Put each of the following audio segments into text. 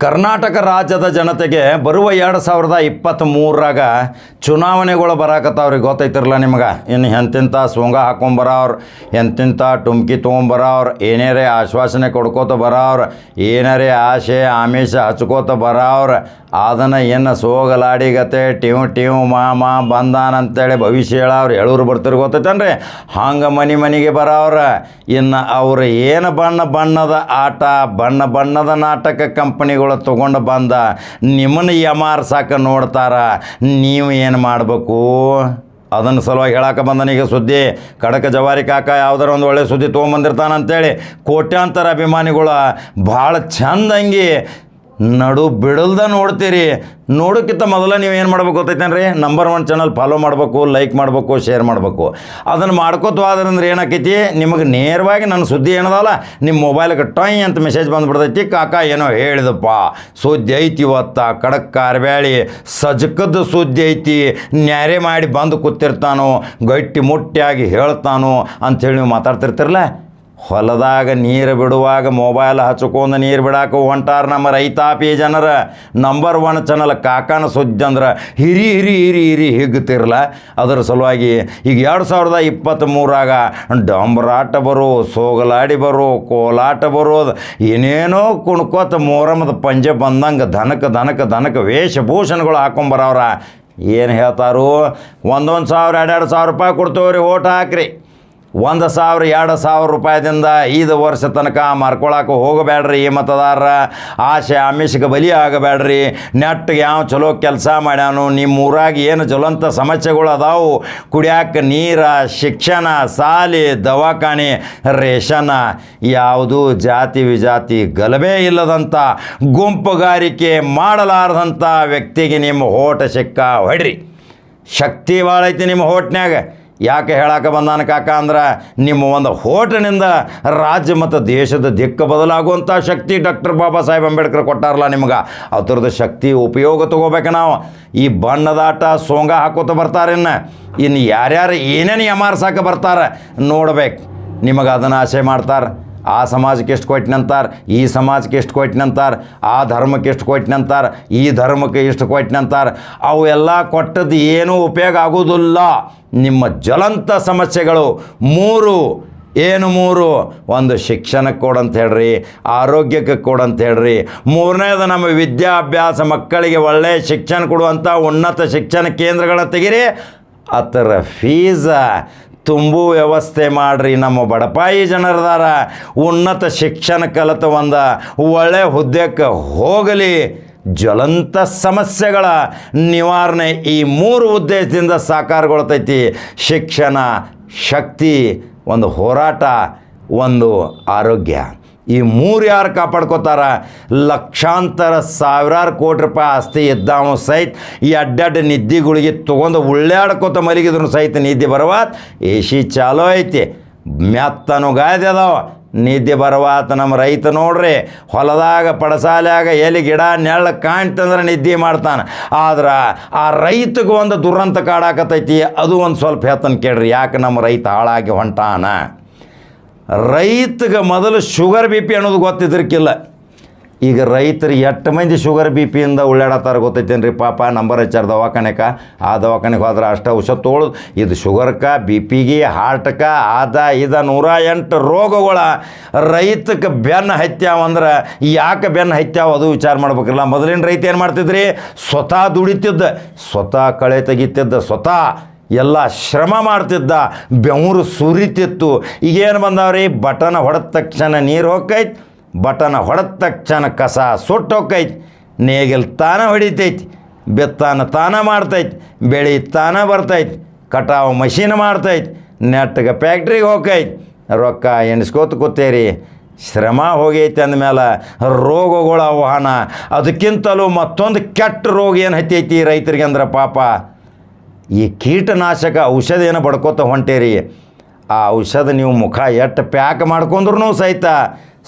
ಕರ್ನಾಟಕ ರಾಜ್ಯದ ಜನತೆಗೆ ಬರುವ ಎರಡು ಸಾವಿರದ ಇಪ್ಪತ್ತ್ಮೂರರಾಗ ಚುನಾವಣೆಗಳು ಬರಾಕತ್ತಾವ್ರಿ ಗೊತ್ತೈತಿರಲ್ಲ ನಿಮ್ಗೆ? ಇನ್ನು ಎಂತಿಂಥ ಸೊಂಗ ಹಾಕೊಂಬರವ್ರು ಎಂತಿಂಥ ಟುಮ್ಕಿ ತೊಗೊಂಬರವ್ರು ಏನೇರೇ ಆಶ್ವಾಸನೆ ಕೊಡ್ಕೋತ ಬರವ್ರು, ಏನಾರೇ ಆಶೆ, ಆಮಿಷ ಹಚ್ಕೋತ ಬರವ್ರು ಅದನ್ನು ಏನು ಸೋಗಲಾಡಿಗತೆ ಟಿವ್ ಟಿವ್ ಮಾಮ ಬಂದಾನ ಅಂತೇಳಿ ಭವಿಷ್ಯ ಹೇಳವ್ರು ಹೇಳೋರು ಬರ್ತಿರ್ ಗೊತ್ತೈತನ್ರಿ? ಹಂಗೆ ಮನೆ ಮನೆಗೆ ಬರವ್ರ. ಇನ್ನು ಅವ್ರು ಏನು ಬಣ್ಣ ಬಣ್ಣದ ಆಟ, ಬಣ್ಣ ಬಣ್ಣದ ನಾಟಕ ಕಂಪನಿಗಳು ತೊಗೊಂಡು ಬಂದ ನಿಮ್ಮನ್ನು ಯಮಾರ್ಸಾಕ ನೋಡ್ತಾರ, ನೀವು ಏನು ಮಾಡಬೇಕು? ಅದನ್ನು ಸಲುವಾಗಿ ಹೇಳಕ್ಕೆ ಬಂದನೀಗ ಸುದ್ದಿ, ಕಡಕ ಜವಾರಿ ಕಾಕ ಯಾವ್ದಾರ ಒಂದು ಒಳ್ಳೆ ಸುದ್ದಿ ತೊಗೊಂಬಂದಿರ್ತಾನ ಅಂತೇಳಿ ಕೋಟ್ಯಾಂತರ ಅಭಿಮಾನಿಗಳು ಭಾಳ ಚಂದಂಗಿ ನಡು ಬಿಡಲ್ದ ನೋಡ್ತೀರಿ. ನೋಡೋಕ್ಕಿಂತ ಮೊದಲ ನೀವು ಏನು ಮಾಡ್ಬೇಕು ಗೊತ್ತೈತೇನ್ರಿ? ನಂಬರ್ ಒನ್ ಚಾನಲ್ ಫಾಲೋ ಮಾಡಬೇಕು ಲೈಕ್ ಮಾಡಬೇಕು ಶೇರ್ ಮಾಡಬೇಕು. ಅದನ್ನು ಮಾಡ್ಕೋತ ಹೋದ್ರಂದ್ರೆ ಏನಾಕೈತಿ? ನಿಮಗೆ ನೇರವಾಗಿ ನನ್ನ ಸುದ್ದಿ ಏನದಲ್ಲ? ನಿಮ್ಮ ಮೊಬೈಲ್ಗೆ ಟೊಯ್ ಅಂತ ಮೆಸೇಜ್ ಬಂದುಬಿಡ್ತೈತಿ. ಕಾಕ ಏನೋ ಹೇಳಿದಪ್ಪ. ಸುದ್ದಿ ಐತಿ ಇವತ್ತ, ಕಡಕ್ ಕಾರ್ಬ್ಯಾಳಿ ಸಜ್ಕದ ಸುದ್ದಿ ಐತಿ. ನ್ಯಾರೆ ಮಾಡಿ ಬಂದು ಕೂತಿರ್ತಾನೋ, ಗಟ್ಟಿ ಮುಟ್ಟಿಯಾಗಿ ಹೇಳ್ತಾನೋ ಅಂಥೇಳಿ ನೀವು ಮಾತಾಡ್ತಿರ್ತಿರಲ್ಲ? ಹೊಲದಾಗ ನೀರು ಬಿಡುವಾಗ ಮೊಬೈಲ್ ಹಚ್ಕೊಂಡು ನೀರು ಬಿಡಾಕ ಹೊಂಟಾರ ನಮ್ಮ ರೈತಾಪಿ ಜನರ ನಂಬರ್ ಒನ್ ಚಾನಲ್ ಕಾಕನ ಸುದ್ದಿ ಅಂದ್ರೆ ಹಿರಿ ಹಿರಿ ಹಿರಿ ಹಿರಿ ಹಿಗ್ತಿರಲ್ಲ ಅದರ ಸಲುವಾಗಿ ಈಗ ಎರಡು ಸಾವಿರದ ಇಪ್ಪತ್ತ್ಮೂರಾಗ ಡಂಬರಾಟ ಬರೋ, ಸೋಗಲಾಡಿ ಬರೋ, ಕೋಲಾಟ ಬರೋದು, ಏನೇನೋ ಕುಣ್ಕೋತ ಮೋರಮದ ಪಂಜೆ ಬಂದಂಗೆ ಧನಕ ಧನಕ ದನಕ ವೇಷಭೂಷಣಗಳು ಹಾಕೊಂಬರವ್ರ ಏನು ಹೇಳ್ತಾರೋ? ಒಂದೊಂದು ಸಾವಿರ ಎರಡೆರಡು ಸಾವಿರ ರೂಪಾಯಿ ಕೊಡ್ತೇವ್ರಿ, ಓಟ್ ಹಾಕ್ರಿ. ಒಂದು ಸಾವಿರ, ಎರಡು ಸಾವಿರ ರೂಪಾಯಿದಿಂದ ಐದು ವರ್ಷ ತನಕ ಮಾರ್ಕೊಳಕ್ಕೆ ಹೋಗಬೇಡ್ರಿ ಈ ಮತದಾರ ಆಸೆ ಆಮಿಷಕ್ಕೆ ಬಲಿ ಆಗಬೇಡ್ರಿ. ನೆಟ್ಟಿಗೆ ಯಾವ ಚಲೋ ಕೆಲಸ ಮಾಡ್ಯಾನು ನಿಮ್ಮ ಊರಾಗ ಏನು ಜ್ವಲಂತ ಸಮಸ್ಯೆಗಳು ಅದಾವು? ಕುಡಿಯಾಕ ನೀರ, ಶಿಕ್ಷಣ, ಸಾಲಿ, ದವಾಖಾನೆ, ರೇಷನ, ಯಾವುದು ಜಾತಿ ವಿಜಾತಿ ಗಲಭೆ ಇಲ್ಲದಂಥ ಗುಂಪುಗಾರಿಕೆ ಮಾಡಲಾರದಂಥ ವ್ಯಕ್ತಿಗೆ ನಿಮ್ಮ ಹೋಟ ಸಿಕ್ಕ ಹೊಡ್ರಿ. ಶಕ್ತಿ ಭಾಳ ಐತಿ ನಿಮ್ಮ ಹೋಟ್ನ್ಯಾಗ ಯಾಕೆ ಹೇಳಕ್ಕೆ ಬಂದಾನ ಕಾಕ ಅಂದ್ರೆ ನಿಮ್ಮ ಒಂದು ಹೋಟನಿಂದ ರಾಜ್ಯ ಮತ್ತು ದೇಶದ ದಿಕ್ಕ ಬದಲಾಗುವಂಥ ಶಕ್ತಿ ಡಾಕ್ಟರ್ ಬಾಬಾ ಸಾಹೇಬ್ ಅಂಬೇಡ್ಕರ್ ಕೊಟ್ಟಾರಲ್ಲ ನಿಮ್ಗೆ. ಅದ್ರದ್ದು ಶಕ್ತಿ ಉಪಯೋಗ ತೊಗೋಬೇಕು ನಾವು. ಈ ಬಣ್ಣದಾಟ ಸೋಂಗ ಹಾಕೋತ ಬರ್ತಾರೆ ಇನ್ನು. ಯಾರ್ಯಾರು ಏನೇನು ಯಮಾರ್ಸಾಕ ಬರ್ತಾರೆ ನೋಡ್ಬೇಕು. ನಿಮಗೆ ಅದನ್ನು ಆಸೆ ಮಾಡ್ತಾರೆ. ಆ ಸಮಾಜಕ್ಕೆ ಎಷ್ಟು ಕೊಟ್ಟಿನಂತಾರೆ? ಈ ಸಮಾಜಕ್ಕೆ ಎಷ್ಟು ಕೊಟ್ಟಿನಂತಾರೆ? ಆ ಧರ್ಮಕ್ಕೆ ಎಷ್ಟು ಕೊಟ್ಟಿನಂತಾರೆ? ಈ ಧರ್ಮಕ್ಕೆ ಎಷ್ಟು ಕೊಟ್ಟಿನಂತಾರೆ? ಅವೆಲ್ಲ ಕೊಟ್ಟದ್ದು ಏನೂ ಉಪಯೋಗ ಆಗೋದಿಲ್ಲ ನಿಮ್ಮ ಜ್ವಲಂತ ಸಮಸ್ಯೆಗಳು ಮೂರು. ಏನು ಮೂರು? ಒಂದು ಶಿಕ್ಷಣಕ್ಕೆ ಕೊಡಂತ ಹೇಳ್ರಿ, ಆರೋಗ್ಯಕ್ಕೆ ಕೊಡಂತ ಹೇಳ್ರಿ. ಮೂರನೇದು ನಮ್ಮ ವಿದ್ಯಾಭ್ಯಾಸ, ಮಕ್ಕಳಿಗೆ ಒಳ್ಳೆಯ ಶಿಕ್ಷಣ ಕೊಡುವಂಥ ಉನ್ನತ ಶಿಕ್ಷಣ ಕೇಂದ್ರಗಳ ತೆಗಿರಿ. ಅದರ ಫೀಸ ತುಂಬು ವ್ಯವಸ್ಥೆ ಮಾಡ್ರಿ ನಮ್ಮ ಬಡಪಾಯಿ ಜನರದಾರ. ಉನ್ನತ ಶಿಕ್ಷಣ ಕಲಿತ ಒಂದು ಒಳ್ಳೆ ಹುದ್ದೆಕ್ಕೆ ಹೋಗಲಿ. ಜ್ವಲಂತ ಸಮಸ್ಯೆಗಳ ನಿವಾರಣೆ ಈ ಮೂರು ಉದ್ದೇಶದಿಂದ ಸಾಕಾರಗೊಳ್ತೈತಿ. ಶಿಕ್ಷಣ, ಶಕ್ತಿ, ಒಂದು ಹೋರಾಟ, ಒಂದು ಆರೋಗ್ಯ. ಈ ಮೂರು ಯಾರು ಕಾಪಾಡ್ಕೋತಾರ? ಲಕ್ಷಾಂತರ ಸಾವಿರಾರು ಕೋಟಿ ರೂಪಾಯಿ ಆಸ್ತಿ ಇದ್ದಾವ ಸಹಿತ ಈ ಅಡ್ಡಡ್ಡ ನಿದ್ದಿಗಳಿಗೆ ತೊಗೊಂಡು ಉಳ್ಳಾಡ್ಕೋತ ಮಲಗಿದ್ರು ಸಹಿತ ನಿದ್ದೆ ಬರವಾತ್. ಎ ಸಿ ಚಾಲೋ ಐತಿ. ಮ್ಯಾತ್ತನು ಗಾದೆ ಅದಾವ. ನಿದ್ದೆ ಬರವಾತ ನಮ್ಮ ರೈತ ನೋಡ್ರಿ. ಹೊಲದಾಗ, ಪಡಸಾಲ್ಯಾಗ ಎಲ್ಲಿ ಗಿಡ, ನೆಳ್ಳ ಕಾಣ್ತಂದ್ರೆ ನಿದ್ದೆ ಮಾಡ್ತಾನೆ. ಆದ್ರೆ ಆ ರೈತಗೆ ಒಂದು ದುರಂತ ಕಾಡಾಕತೈತಿ. ಅದು ಒಂದು ಸ್ವಲ್ಪ ಹೇಳ್ತಾನೆ ಕೇಳ್ರಿ. ಯಾಕೆ ನಮ್ಮ ರೈತ ಹಾಳಾಗಿ ಹೊಂಟಾನ? ರೈತಗೆ ಮೊದಲು ಶುಗರ್ ಬಿ ಪಿ ಅನ್ನೋದು ಗೊತ್ತಿದ್ರಕ್ಕಿಲ್ಲ ಈಗ ರೈತರು ಎಷ್ಟು ಮಂದಿ ಶುಗರ್ ಬಿ ಪಿಯಿಂದ ಉಳ್ಳಾಡತ್ತಾರ ಗೊತ್ತೈತೇನ್ರಿ ಪಾಪ? ನಂಬರ್ ಹಚ್ಚಾರ ದವಾಖಾನೆಕ. ಆ ದವಾಖಾನೆಗೆ ಹೋದ್ರೆ ಅಷ್ಟು ಔಷಧ ತೊಳೆದು ಇದು ಶುಗರ್ಕ, ಬಿ ಪಿಗೆ ಹಾರ್ಟ್ಕ, ಆದ, ಇದ ನೂರ ಎಂಟು ರೋಗಗಳ ರೈತಕ್ಕೆ ಬೆನ್ನು ಹತ್ಯಾವಂದ್ರೆ ಯಾಕೆ ಬೆನ್ನು ಹತ್ಯಾವ ಅದು ವಿಚಾರ ಮಾಡ್ಬೇಕಿಲ್ಲ. ಮೊದಲಿನ ರೈತ ಏನು ಮಾಡ್ತಿದ್ರಿ? ಸ್ವತಃ ದುಡಿತಿದ್ದ, ಸ್ವತಃ ಕಳೆ ತೆಗಿತಿದ್ದ, ಸ್ವತಃ ಎಲ್ಲ ಶ್ರಮ ಮಾಡ್ತಿದ್ದ ಬೆವರು ಸುರಿತಿತ್ತು. ಈಗೇನು ಬಂದವ್ರಿ? ಬಟನ್ ಹೊಡೆದ ತಕ್ಷಣ ನೀರು ಹೋಕೈತಿ ಬಟನ್ ಹೊಡೆದ ತಕ್ಷಣ ಕಸ ಸುಟ್ಟು ಹೋಕ್ಕೈತಿ ನೇಗಿಲ್ ತಾನ ಹೊಡಿತೈತಿ, ಬೆತ್ತಾನ ತಾನ ಮಾಡ್ತೈತಿ, ಬೆಳೆ ತಾನ ಬರ್ತೈತಿ, ಕಟಾವು ಮಷೀನ್ ಮಾಡ್ತೈತಿ ನೆಟ್ಟಗೆ ಫ್ಯಾಕ್ಟ್ರಿಗೆ ಹೋಕೈತಿ ರೊಕ್ಕ ಎಣಿಸ್ಕೋತ ಕೂತೇರಿ. ಶ್ರಮ ಹೋಗೈತಿ ಅಂದಮೇಲೆ ರೋಗಗಳ ಆಹ್ವಾನ ಅದಕ್ಕಿಂತಲೂ ಮತ್ತೊಂದು ಕೆಟ್ಟ ರೋಗ ಏನು ಹತ್ತೈತಿ ರೈತರಿಗೆ ಅಂದ್ರೆ ಪಾಪ ಈ ಕೀಟನಾಶಕ ಔಷಧ ಏನು ಬಡ್ಕೋತ ಹೊಂಟೇರಿ. ಆ ಔಷಧ ನೀವು ಮುಖ ಎಷ್ಟು ಪ್ಯಾಕ್ ಮಾಡ್ಕೊಂಡ್ರೂ ಸಹಿತ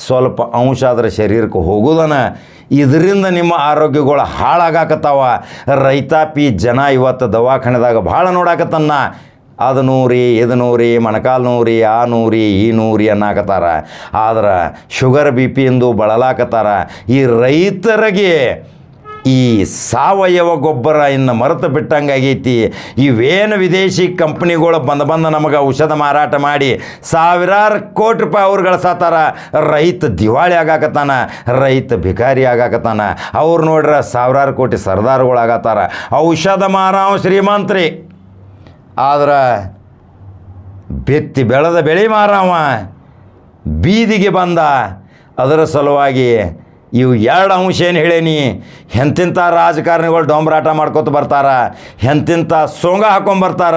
ಸ್ವಲ್ಪ ಅಂಶ ಅದರ ಶರೀರಕ್ಕೆ ಹೋಗೋದನ. ಇದರಿಂದ ನಿಮ್ಮ ಆರೋಗ್ಯಗಳು ಹಾಳಾಗಾಕತ್ತಾವ. ರೈತಾಪಿ ಜನ ಇವತ್ತು ದವಾಖಾನೆದಾಗ ಭಾಳ ನೋಡಾಕತ್ತನ್ನ ಅದು ನೂರಿ, ಇದು ನೂರಿ, ಮೊಣಕಾಲು ನೂರಿ, ಆ ನೂರಿ, ಈ ನೂರಿ ಅನ್ನಾಕತ್ತಾರ. ಆದ್ರೆ ಶುಗರ್ ಬಿ ಪಿಯಿಂದ ಬಳಲಾಕತ್ತಾರ. ಈ ರೈತರಿಗೆ ಈ ಸಾವಯವ ಗೊಬ್ಬರ ಇನ್ನು ಮರೆತು ಬಿಟ್ಟಂಗೆ ಆಗೈತಿ. ಇವೇನು ವಿದೇಶಿ ಕಂಪ್ನಿಗಳು ಬಂದು ಬಂದು ನಮಗೆ ಔಷಧ ಮಾರಾಟ ಮಾಡಿ ಸಾವಿರಾರು ಕೋಟಿ ರೂಪಾಯಿ ಅವ್ರು ಗಳಿಸತ್ತಾರ ರೈತ ದಿವಾಳಿ ಆಗಾಕತ್ತಾನ, ರೈತ ಭಿಕಾರಿ ಆಗಾಕತ್ತಾನ. ಅವ್ರು ನೋಡ್ರೆ ಸಾವಿರಾರು ಕೋಟಿ ಸರ್ದಾರ್ಗಳು ಆಗತ್ತಾರ ಔಷಧ ಮಾರಾವ ಶ್ರೀಮಂತ್ರಿ, ಆದ್ರೆ ಬೆತ್ತಿ ಬೆಳೆದ ಬೆಳೆ ಮಾರಾವ. ಬೀದಿಗೆ ಬಂದ, ಅದರ ಸಲುವಾಗಿ ಇವು ಎರಡು ಅಂಶ ಏನು ಹೇಳೇನಿ ಎಂತಿಂಥ ರಾಜಕಾರಣಿಗಳು ಡೊಂಬರಾಟ ಮಾಡ್ಕೊತ ಬರ್ತಾರ ಎಂತಿಂಥ ಸೋಂಗ ಹಾಕೊಂಬರ್ತಾರ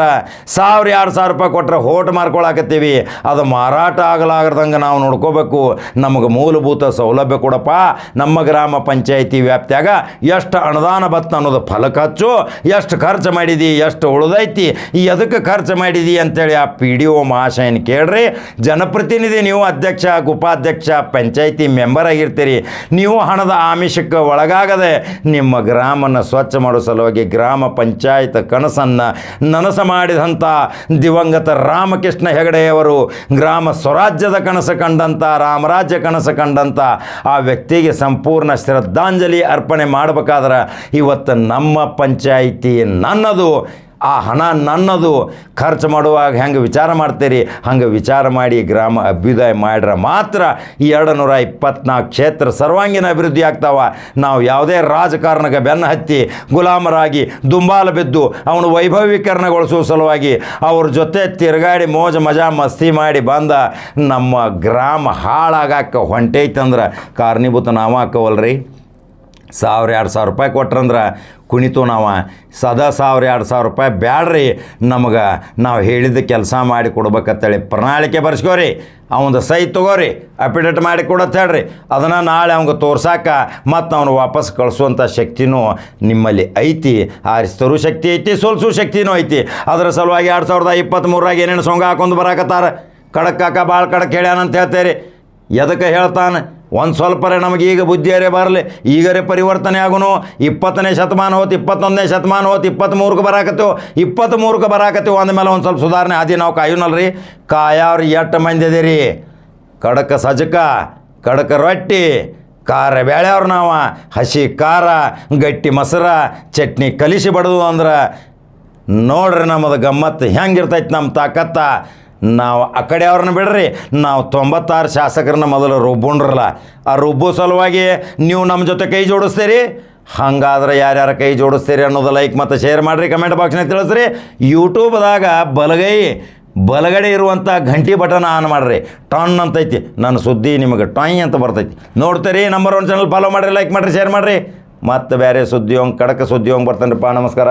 ಸಾವಿರ ಎರಡು ಸಾವಿರ ರೂಪಾಯಿ ಕೊಟ್ಟರೆ ಹೋಟ್ ಮಾರ್ಕೊಳಕತ್ತೀವಿ, ಅದು ಮಾರಾಟ ಆಗಲಾಗ್ದಂಗೆ ನಾವು ನೋಡ್ಕೋಬೇಕು. ನಮಗೆ ಮೂಲಭೂತ ಸೌಲಭ್ಯ ಕೊಡಪ್ಪ, ನಮ್ಮ ಗ್ರಾಮ ಪಂಚಾಯಿತಿ ವ್ಯಾಪ್ತಿಯಾಗ ಎಷ್ಟು ಅನುದಾನ ಬತ್ತ ಅನ್ನೋದು ಫಲಕ ಹಚ್ಚು, ಎಷ್ಟು ಖರ್ಚು ಮಾಡಿದಿ, ಎಷ್ಟು ಉಳಿದೈತಿ ಎದಕ್ಕೆ ಖರ್ಚು ಮಾಡಿದಿ ಅಂತೇಳಿ ಆ ಪಿ ಡಿ ಒ ಮಹಾಶಯನ ಕೇಳ್ರಿ. ಜನಪ್ರತಿನಿಧಿ ನೀವು ಅಧ್ಯಕ್ಷ ಉಪಾಧ್ಯಕ್ಷ ಪಂಚಾಯಿತಿ ಮೆಂಬರ್ ಆಗಿರ್ತೀರಿ. ನೀವು ಹಣದ ಆಮಿಷಕ್ಕೆ ಒಳಗಾಗದೆ ನಿಮ್ಮ ಗ್ರಾಮವನ್ನು ಸ್ವಚ್ಛ ಮಾಡೋ ಸಲುವಾಗಿ ಗ್ರಾಮ ಪಂಚಾಯತ್ ಕನಸನ್ನು ನನಸು ಮಾಡಿದಂಥ ದಿವಂಗತ ರಾಮಕೃಷ್ಣ ಹೆಗಡೆಯವರು, ಗ್ರಾಮ ಸ್ವರಾಜ್ಯದ ಕನಸು ಕಂಡಂಥ, ರಾಮರಾಜ್ಯ ಕನಸು ಕಂಡಂಥ, ಆ ವ್ಯಕ್ತಿಗೆ ಸಂಪೂರ್ಣ ಶ್ರದ್ಧಾಂಜಲಿ ಅರ್ಪಣೆ ಮಾಡಬೇಕಾದ್ರೆ ಇವತ್ತು ನಮ್ಮ ಪಂಚಾಯಿತಿ ನನ್ನದು. ಆ ಹಣ ನನ್ನದು. ಖರ್ಚು ಮಾಡುವಾಗ ಹೆಂಗೆ ವಿಚಾರ ಮಾಡ್ತೀರಿ? ಹಂಗೆ ವಿಚಾರ ಮಾಡಿ ಗ್ರಾಮ ಅಭ್ಯುದಯ ಮಾಡ್ರೆ ಮಾತ್ರ ಈ ಎರಡು ನೂರ ಇಪ್ಪತ್ನಾಲ್ಕು ಕ್ಷೇತ್ರ ಸರ್ವಾಂಗೀಣ ಅಭಿವೃದ್ಧಿ ಆಗ್ತಾವ. ನಾವು ಯಾವುದೇ ರಾಜಕಾರಣಕ್ಕೆ ಬೆನ್ನು ಹತ್ತಿ ಗುಲಾಮರಾಗಿ ದುಂಬಾಲು ಬಿದ್ದು ಅವನು ವೈಭವೀಕರಣಗೊಳಿಸುವ ಸಲುವಾಗಿ ಅವ್ರ ಜೊತೆ ತಿರುಗಾಡಿ ಮೋಜ ಮಜಾ ಮಸ್ತಿ ಮಾಡಿ ಬಂದ ನಮ್ಮ ಗ್ರಾಮ ಹಾಳಾಗಕ್ಕೆ ಹೊಂಟೈತಂದ್ರೆ ಕಾರಣೀಭೂತ ನಾವು ಹಾಕವಲ್ರಿ ಸಾವಿರ ಎರಡು ಸಾವಿರ ರೂಪಾಯಿ ಕೊಟ್ರಂದ್ರೆ ಕುಣಿತು ನಾವು. ಸದಾ ಸಾವಿರ ಎರಡು ಸಾವಿರ ರೂಪಾಯಿ ಬ್ಯಾಡ್ರಿ. ನಮಗೆ ನಾವು ಹೇಳಿದ ಕೆಲಸ ಮಾಡಿ ಕೊಡ್ಬೇಕಂತೇಳಿ ಪ್ರಣಾಳಿಕೆ ಬರ್ಸ್ಕೋರಿ. ಅವಂದು ಸೈ ತೊಗೋರಿ. ಅಪಿಡೇಟ್ ಮಾಡಿ ಕೊಡತ್ತೆ ಹೇಳ್ರಿ. ಅದನ್ನು ನಾಳೆ ಅವಂಗೆ ತೋರ್ಸಾಕ ಮತ್ತು ಅವನು ವಾಪಸ್ ಕಳಿಸುವಂಥ ಶಕ್ತಿನೂ ನಿಮ್ಮಲ್ಲಿ ಐತಿ. ಆರಿಸ್ತರು ಶಕ್ತಿ ಐತಿ, ಸೋಲ್ಸೋ ಶಕ್ತಿನೂ ಐತಿ. ಅದರ ಸಲುವಾಗಿ ಎರಡು ಸಾವಿರದ ಇಪ್ಪತ್ತ್ಮೂರಾಗ ಏನೇನು ಸೊಂಗ ಹಾಕೊಂಡು ಬರಾಕತ್ತಾರ? ಕಡಕ್ಕಾಕ ಭಾಳ ಕಡಕ್ಕೆ ಹೇಳ್ಯಾನಂತ ಹೇಳ್ತೇರಿ. ಎದಕ್ಕೆ ಹೇಳ್ತಾನೆ? ಒಂದು ಸ್ವಲ್ಪರೆ ನಮಗೆ ಈಗ ಬುದ್ಧಿಯರೇ ಬರಲಿ, ಈಗರೇ ಪರಿವರ್ತನೆ ಆಗುನು. ಇಪ್ಪತ್ತನೇ ಶತಮಾನ ಹೋತು, ಇಪ್ಪತ್ತೊಂದನೇ ಶತಮಾನ ಹೋತು ಇಪ್ಪತ್ತ್ಮೂರಕ್ಕೆ ಬರಾಕತ್ತೀವಿ. ಇಪ್ಪತ್ತ್ಮೂರಕ್ಕೆ ಬರಾಕತ್ತೀವಿ ಅಂದಮೇಲೆ ಒಂದು ಸ್ವಲ್ಪ ಸುಧಾರಣೆ ಅದೇ ನಾವು ಕಾಯೋನಲ್ರಿ. ಕಾಯವ್ರಿ ಎಟ್ಟು ಮಂದಿ ಅದೀರಿ? ಕಡಕ ಸಜಕ, ಕಡಕ ರೊಟ್ಟಿ, ಖಾರ ಬೇಳೆಯವ್ರು ನಾವು. ಹಸಿ ಖಾರ, ಗಟ್ಟಿ ಮೊಸರ, ಚಟ್ನಿ ಕಲಿಸಿ ಬಡದು ಅಂದ್ರೆ ನೋಡ್ರಿ ನಮ್ಮದು ಗಮ್ಮತ್ತು ಹೆಂಗಿರ್ತೈತೆ ನಮ್ಮ ತಾಕತ್ತ. ನಾವು ಆ ಕಡೆ ಅವ್ರನ್ನ ಬಿಡ್ರಿ. ನಾವು ತೊಂಬತ್ತಾರು ಶಾಸಕರನ್ನ ಮೊದಲು ರುಬ್ಬೊಂಡ್ರಲ್ಲ. ಆ ರುಬ್ಬೋ ಸಲುವಾಗಿ ನೀವು ನಮ್ಮ ಜೊತೆ ಕೈ ಜೋಡಿಸ್ತೀರಿ? ಹಂಗಾದ್ರೆ ಯಾರ್ಯಾರ ಕೈ ಜೋಡಿಸ್ತೀರಿ ಅನ್ನೋದು ಲೈಕ್ ಮತ್ತು ಶೇರ್ ಮಾಡಿರಿ ಕಮೆಂಟ್ ಬಾಕ್ಸ್ನಾಗ ತಿಳಿಸ್ರಿ. ಯೂಟ್ಯೂಬ್ದಾಗ ಬಲಗೈ, ಬಲಗಡೆ ಇರುವಂಥ ಘಂಟಿ ಬಟನ್ ಆನ್ ಮಾಡಿರಿ. ಟನ್ ಅಂತೈತಿ. ನನ್ನ ಸುದ್ದಿ ನಿಮಗೆ ಟಾಯ್ ಅಂತ ಬರ್ತೈತಿ. ನೋಡ್ತೀರಿ ನಂಬರ್ ಒನ್ ಚಾನಲ್ ಫಾಲೋ ಮಾಡಿರಿ ಲೈಕ್ ಮಾಡಿರಿ ಶೇರ್ ಮಾಡಿರಿ. ಮತ್ತು ಬೇರೆ ಸುದ್ದಿ ಹೋಗಿ ಕಡಕ ಸುದ್ದಿ ಹೋಗಿ ಬರ್ತಾನೆ ನಮಸ್ಕಾರ.